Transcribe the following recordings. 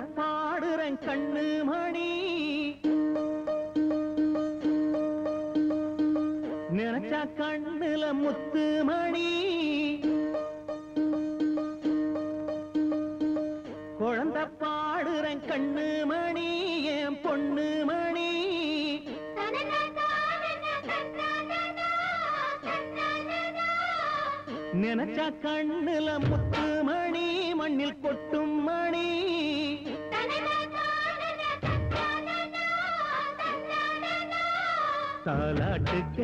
பாடுறேன் கண்ணு மணி. நினைச்சா கண்ணுல முத்து மணி.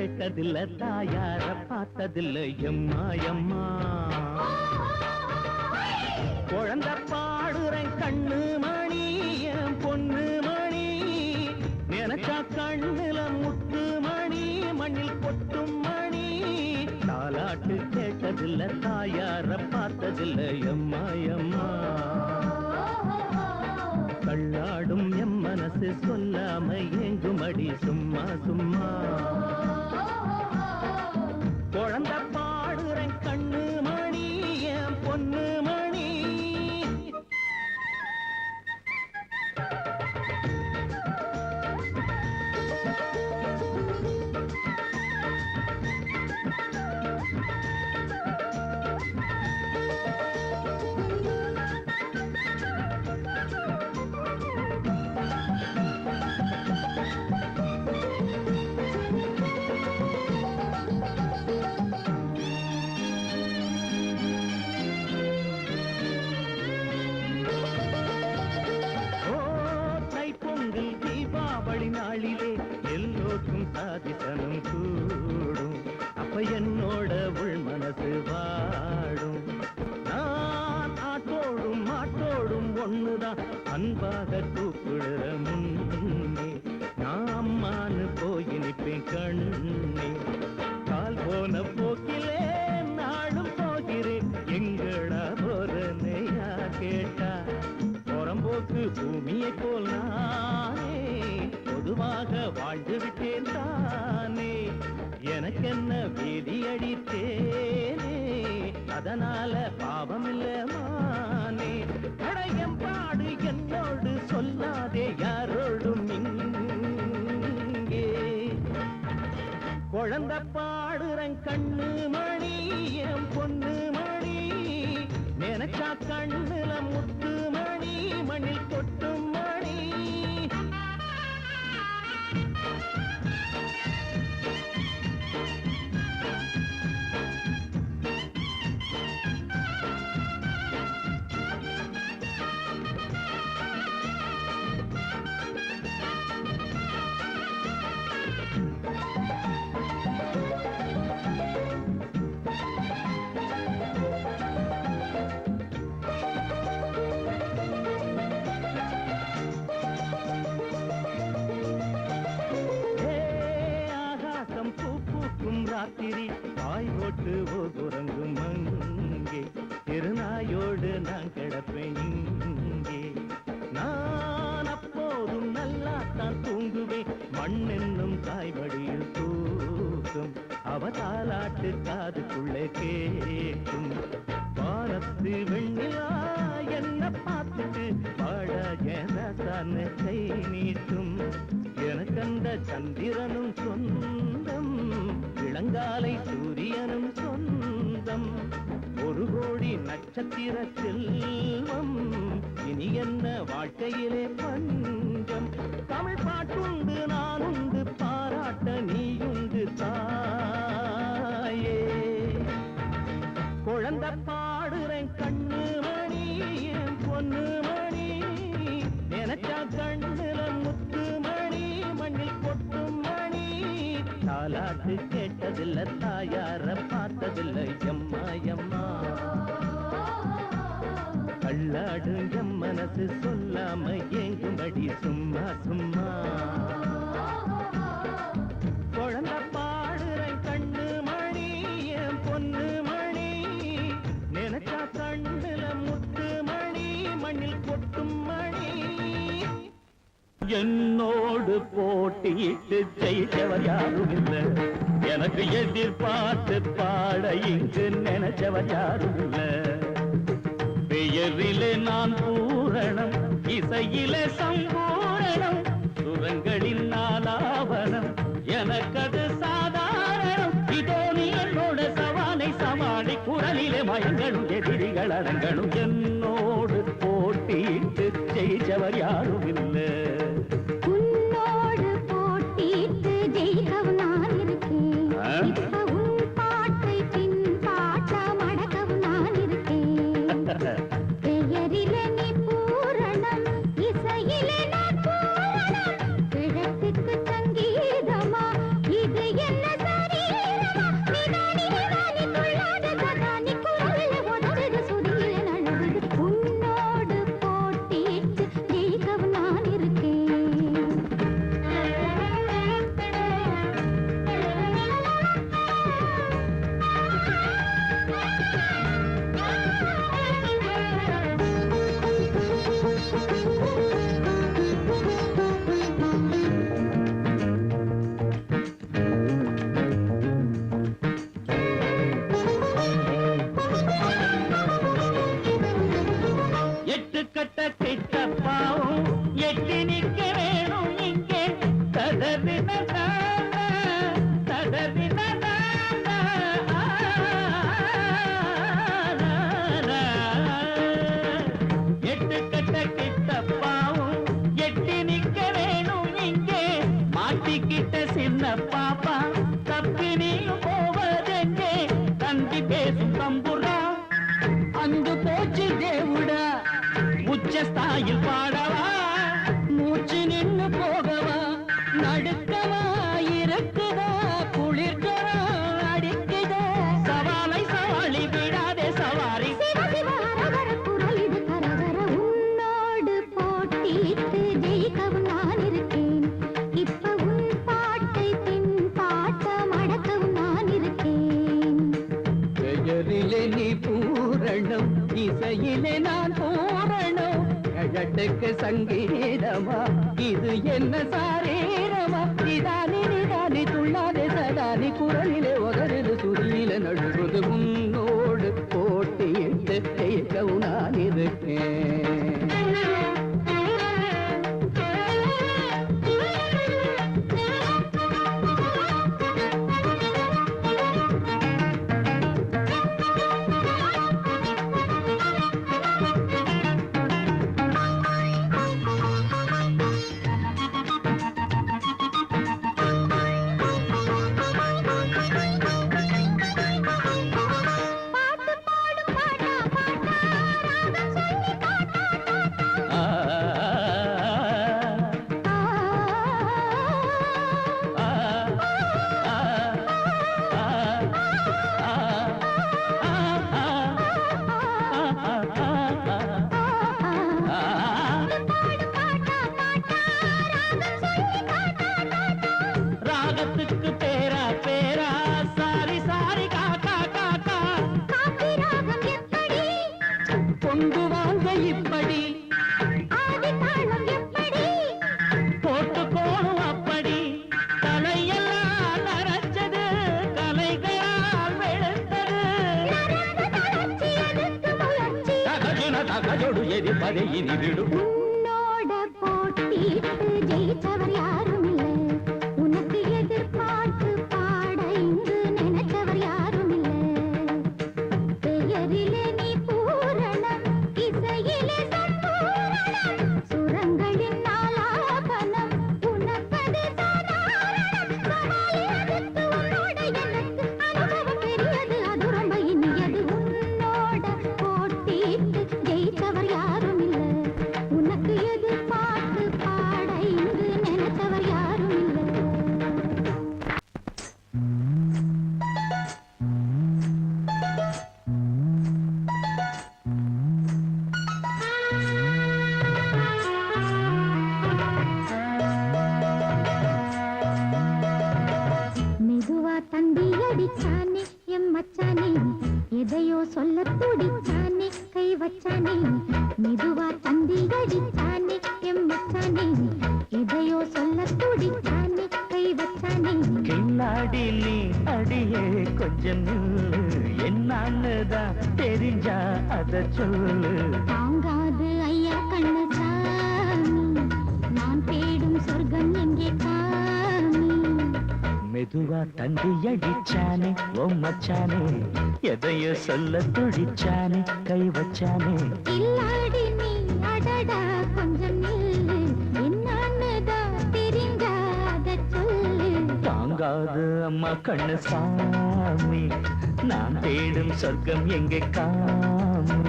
கேட்டதில்ல தாயார பார்த்ததில்ல. எம்மா எம்மா. குழந்த பாடுறேன் கண்ணு மணி என் பொண்ணு மணி. நினைச்சா கண்ணுல முத்து மணி மண்ணில் கொட்டும் மணி. தாலாட்டு கேட்டதில்ல தாயார பார்த்ததில்ல. எம்மா எம்மா. கள்ளாடும் எம் மனசு சொல்லாம ஏங்குமடி சும்மா சும்மா. குழந்தை மண்ணென்னும் தாய்வடியில் தூக்கும். அவதாலாட்டு காதுக்குள்ளே கேட்கும். வானத்து வெண்ணிலா என்ன பார்த்துட்டு வாழ என கை நீட்டும். எனக்கந்த சந்திரனும் சொந்தம் இளங்காலை சூரியனும் சொந்தம். ஒரு கோடி நட்சத்திர செல்வம் இனி என்ன வாழ்க்கையிலே பஞ்சம்? தமிழ் பாட்டும் எம்மா எம்மா கள்ளாடு எம் மனசு சொல்லாம ஏங்கும்படி சும்மா சும்மா. குழந்த பாடுற கண்ணு மணி என் பொண்ணு மணி நினைச்சா கண்ணுல முத்து மணி மண்ணில் கொட்டும் மணி. என்னோடு போட்டியிட்டு ஜெயிச்சவர் யாரும் இல்லை. எனக்கு எதிர்பார்த்து பாட இங்கு நினைச்சவர் யாரும் இல்ல பெயரிலே நான் பூரணம் இசையிலே சம்பூரணம் சுரங்களின் நாலாவனம் எனக்கது சாதாரணம். இதோ நீ என்னோட சவாலை சமாளி குரலிலே மயங்களும் எதிரிகள் அடங்களும் என்னோ తండ్రి పేసు తంబురా అందుకోచి దేవుడా ఉచ్చ స్థాయి పాడు பாட்டுக்கு சங்கீதமா இது என்ன சாரீரமா நிதானி நிதானி துள்ளாதே சதானி குரலிலே ஒகருது சுரியில நழுவது உன் అదే ఇది విడుపు மச்சானே எதையோ சொல்ல துடிச்சானே கை வச்சானே மிது ஓ மச்சானே எதையோ சொல்ல துடிச்சானே கை வச்சானே. இல்லாடி நீ அடடா கொஞ்சம் தாங்காது அம்மா கண்ணு சாமி நான் தேடும் சொர்க்கம் எங்கே காமி?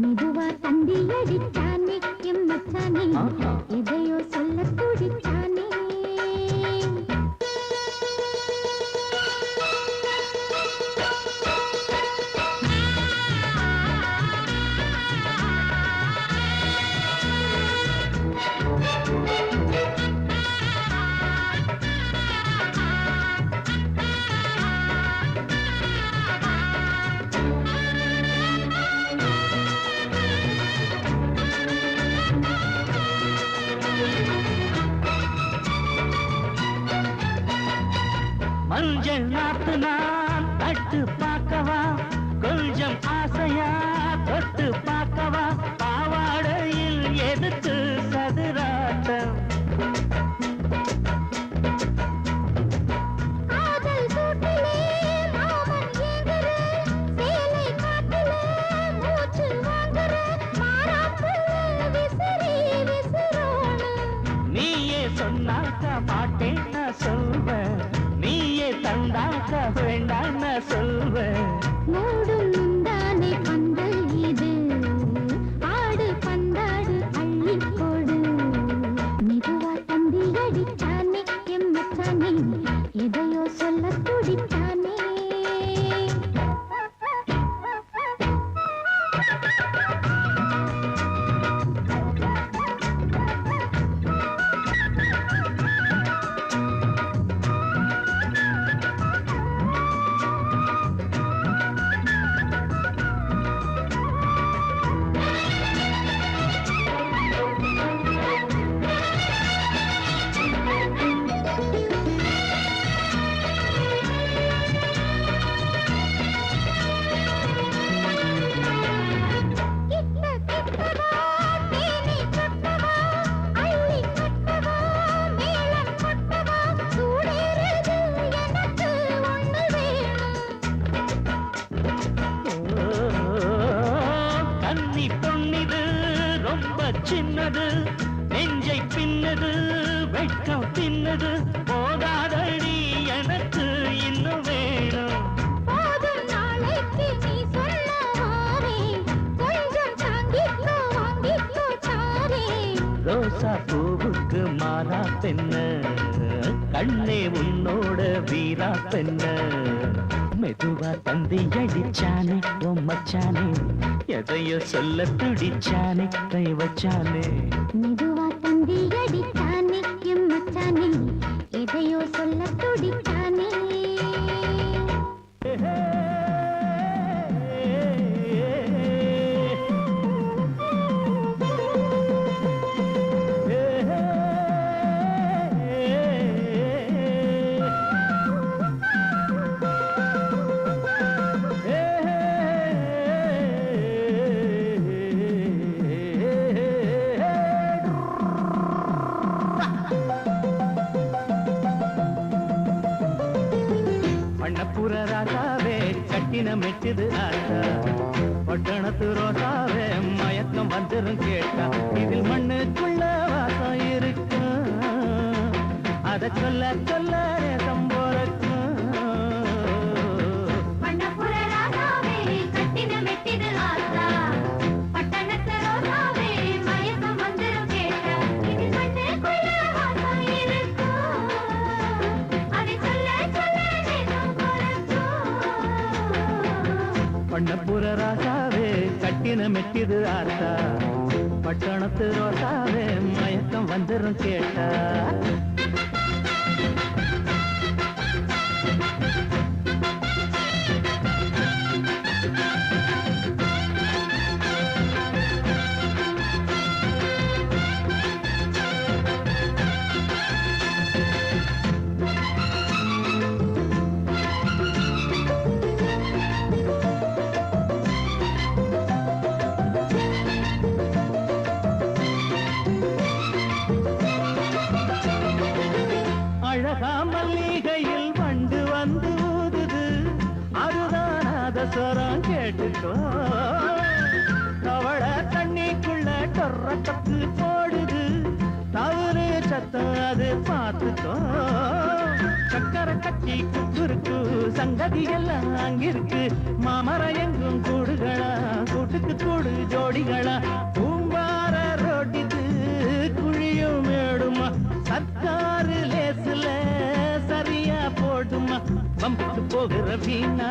மெதுவா தந்தி அடிச்சானே எம் நான் தட்டு வேண்டாம் சின்னது நெஞ்சை பின்னது வெட்கம் தின்னது போதாதடி எனக்கு இன்னும் வேணும். ரோசா பூவுக்கு மாறா பெண்ண கண்ணே உன்னோட வீரா பெண்ண. மெதுவா தந்தி அடிச்சானே மச்சானே எதையோ சொல்ல துடிச்சானே கை வச்சானே. மெதுவா தந்தி அடிச்சானே எம் எதையோ சொல்ல துடி கட்டின மெட்டிது ஆசா பட்டணத்து ரோசாவே மயக்கம் வந்துரும் கேட்டா. ஜாதியெல்லாம் அங்கிருக்கு. மாமர எங்கும் கூடுகளா? கூட்டுக்கு கூடு ஜோடிகளா? பூம்பார ரோட்டிது குழியும் மேடுமா? சர்க்காரு லேசுல சரியா போடுமா பம்புக்கு போகிற வீணா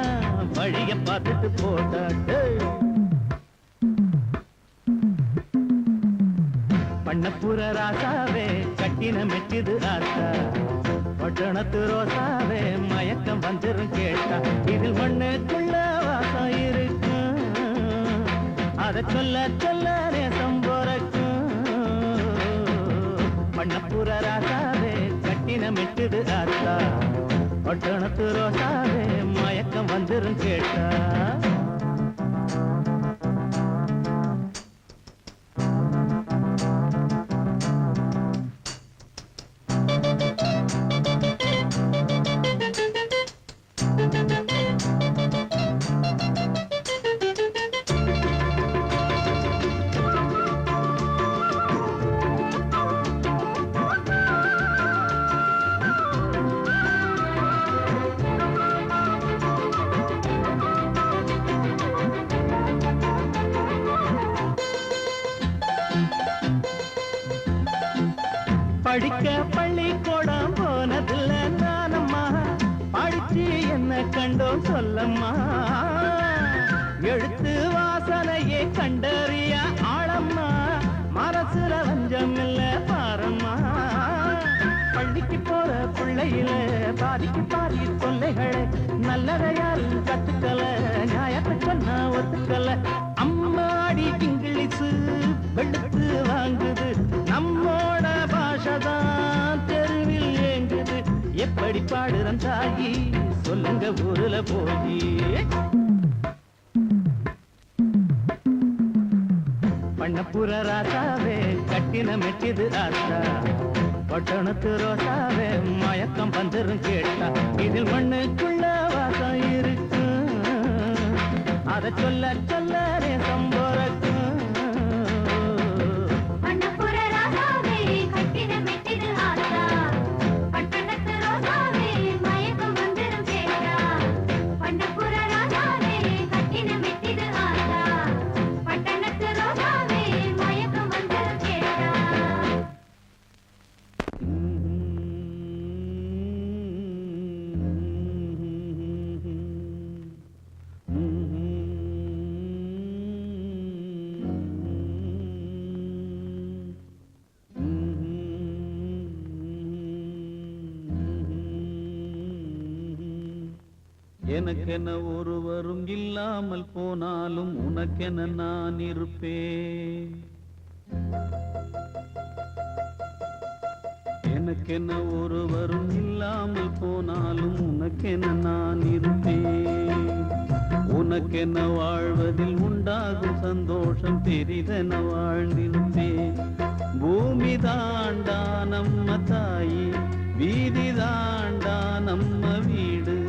வழிய பார்த்துட்டு போட்டாட்டு பண்ணப்புற ராசாவே கட்டின மெட்டிது ஆசா கணத்து ரோசாவே மயக்கம் வந்துரும் கேட்டா இதில் மண்ணுக்குள்ள வாசம் இருக்கும். அதை சொல்ல சொல்ல நேசம் போறக்கும். மண்ணப்புற ராசாவே கட்டின மெட்டுது ஆத்தா. பட்டணத்து ரோசாவே மயக்கம் வந்துரும் கேட்டா. நல்லதை கத்துக்கல நியாயத்தை சொன்னா ஒத்துக்கல. அம்மாடி இங்கிலீஷு வெளுத்து வாங்குது. நம்மோட பாஷதான் தெருவில் ஏங்குது. எப்படி பாடுறன் தாயி? சொல்லுங்க ஊருல போய். பண்ணப்புற ராசாவே கட்டின மெட்டிது ராசா. பட்டணத்து ரோசாவே மயக்கம் வந்துரும் கேட்டா இதில் மண்ணுக்குள்ள வாசம் இருக்கு. அதை சொல்ல சொல்ல நேசம் எனக்கென ஒருவரும் இல்லாமல் போனாலும் உனக்கென நான் இருப்பேன். எனக்கென ஒருவரும் இல்லாமல் போனாலும் உனக்கென நான் இருப்பேன். உனக்கென வாழ்வதில் உண்டாகும் சந்தோஷம் பெரிதென வாழ்ந்திருப்பேன். பூமி தாண்டா நம்ம தாயி வீதி தாண்டா நம்ம வீடு.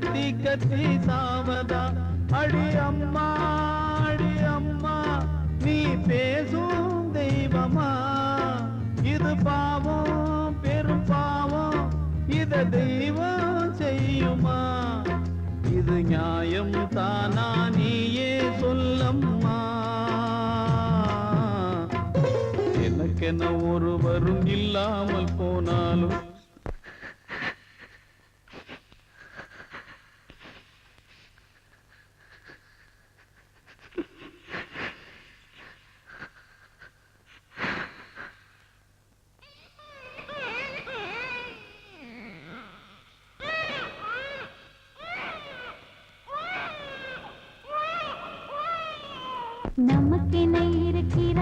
கத்தி கத்தி சாவதா? அடி அம்மா அடி அம்மா நீ பேசும் தெய்வமா? இது பாவம் பெரும் பாவம் இத தெய்வம் செய்யுமா? இது நியாயம் தானா நீயே சொல்லம்மா? எனக்கென ஒருவரும் இல்லாமல் போனாலும் நமக்கென இருக்கிற